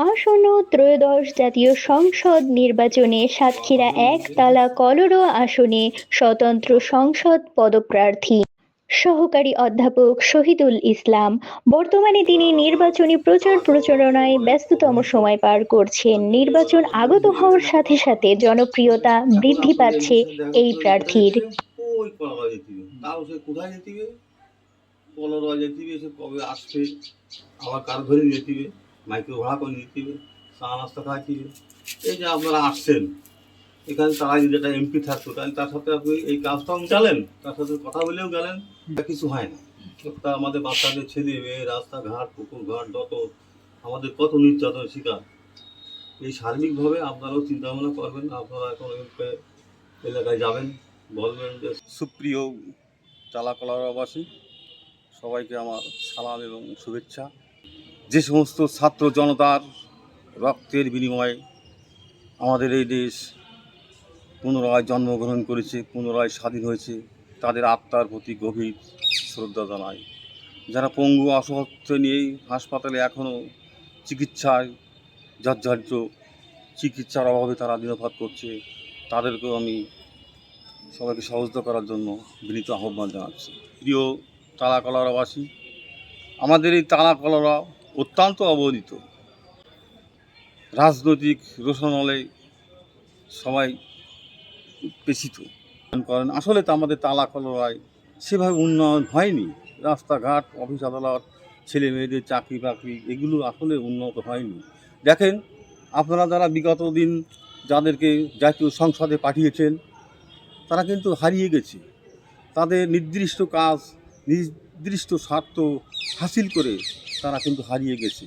আসন্ন ত্রয়োদশ জাতীয় সংসদ নির্বাচনে সাতক্ষীরা এক তালা কলরো আসনে স্বতন্ত্র সংসদ পদপ্রার্থী। সহকারী অধ্যাপক শহীদুল ইসলাম, বর্তমানে তিনি নির্বাচনী প্রচার প্রচারণায় ব্যস্ততম সময় পার করছেন। নির্বাচন আগত হওয়ার সাথে সাথে জনপ্রিয়তা বৃদ্ধি পাচ্ছে এই প্রার্থীর। কবে আসবে? আবার কার ধরে মাইক্রো ভাড়া করে দিতে হবে চা নাস্তা খাইতিবে এই যে আপনারা আসছেন, এখানে তারা যদি একটা এমপি থাকতো, তাহলে তার সাথে আপনি এই কাজটাও গেলেন তার সাথে কথা বলেও গেলেন কিছু হয় না। তা আমাদের বাচ্চাদের ছেলে মেয়ে, রাস্তাঘাট পুকুর ঘাট যত আমাদের কত নির্যাতন শিকার, এই সার্বিকভাবে আপনারাও চিন্তা ভাবনা করবেন, আপনারা এখন এলাকায় যাবেন, বলবেন যে সুপ্রিয় চালাকলাবাসী সবাইকে আমার সালাম এবং শুভেচ্ছা। যে সমস্ত ছাত্র জনতার রক্তের বিনিময়ে আমাদের এই দেশ পুনরায় জন্মগ্রহণ করেছে, পুনরায় স্বাধীন হয়েছে, তাদের আত্মার প্রতি গভীর শ্রদ্ধা জানায় যারা পঙ্গু অসুস্থ নিয়েই হাসপাতালে এখনও চিকিৎসায় জর্জরিত, চিকিৎসার অভাবে তারা দিনপাত করছে, তাদেরকেও আমি সবাইকে সহযোগিতা করার জন্য বিনীত আহ্বান জানাচ্ছি। প্রিয় তালাকলারাবাসী, আমাদের এই তালাকলারা অত্যন্ত অবহেলিত রাজনৈতিক রোশনলে সবাই পেশিত। করেন, আসলে তো আমাদের তালাকলারায় সেভাবে উন্নয়ন হয়নি। রাস্তাঘাট, অফিস আদালত ছেলে মেয়েদের চাকরি বাকরি, এগুলো আসলে উন্নত হয়নি। দেখেন, আপনারা যারা বিগত দিন যাদেরকে জাতীয় সংসদে পাঠিয়েছেন, তারা কিন্তু হারিয়ে গেছে। তাদের নির্দিষ্ট কাজ, নির্দিষ্ট স্বার্থ হাসিল করে তারা কিন্তু হারিয়ে গেছে।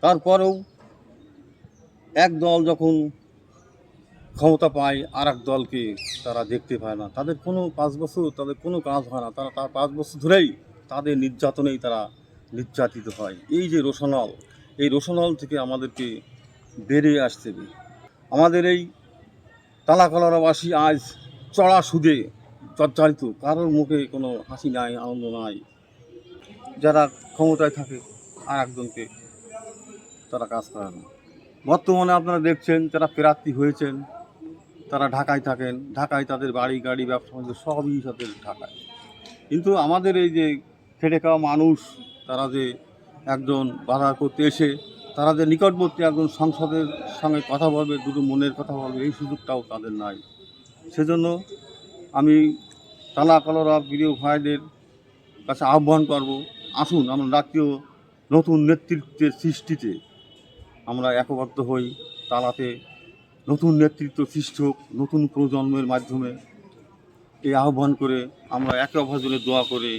তারপরেও এক দল যখন ক্ষমতা পায় আর এক দলকে তারা দেখতে পায় না। তাদের কোনো পাঁচ বছর, তাদের কোনো কাজ হয় না। তারা তার পাঁচ বছর ধরেই তাদের নির্যাতনেই তারা নির্যাতিত হয়। এই যে রোশনল, এই রোশনল থেকে আমাদেরকে বেরিয়ে আসতে হবে। আমাদের এই তালাকলারাবাসী আজ চড়া সুদে জর্জরিত। কারোর মুখে কোনো হাসি নাই, আনন্দ নাই। যারা ক্ষমতায় থাকে আর একজনকে তারা কাজ করে না। বর্তমানে আপনারা দেখছেন যারা প্রার্থী হয়েছেন, তারা ঢাকায় থাকেন। ঢাকায় তাদের বাড়ি, গাড়ি, ব্যবসা বাণিজ্য সবই তাদের ঢাকায়। কিন্তু আমাদের এই যে খেটে খাওয়া মানুষ, তারা যে একজন বাধা করতে এসে, তারা যে নিকটবর্তী একজন সংসদের সঙ্গে কথা বলবে, দুটো মনের কথা বলবে, এই সুযোগটাও তাদের নাই। সেজন্য আমি তালা কলরা প্রিয় ভাইদের কাছে আহ্বান করব আসুন, আমরা জাতীয় নতুন নেতৃত্বের সৃষ্টিতে আমরা একবদ্ধ হই, তালাতে নতুন নেতৃত্ব সৃষ্টি হোক, নতুন প্রজন্মের মাধ্যমে। এই আহ্বান করে আমরা একে অপরের দোয়া করে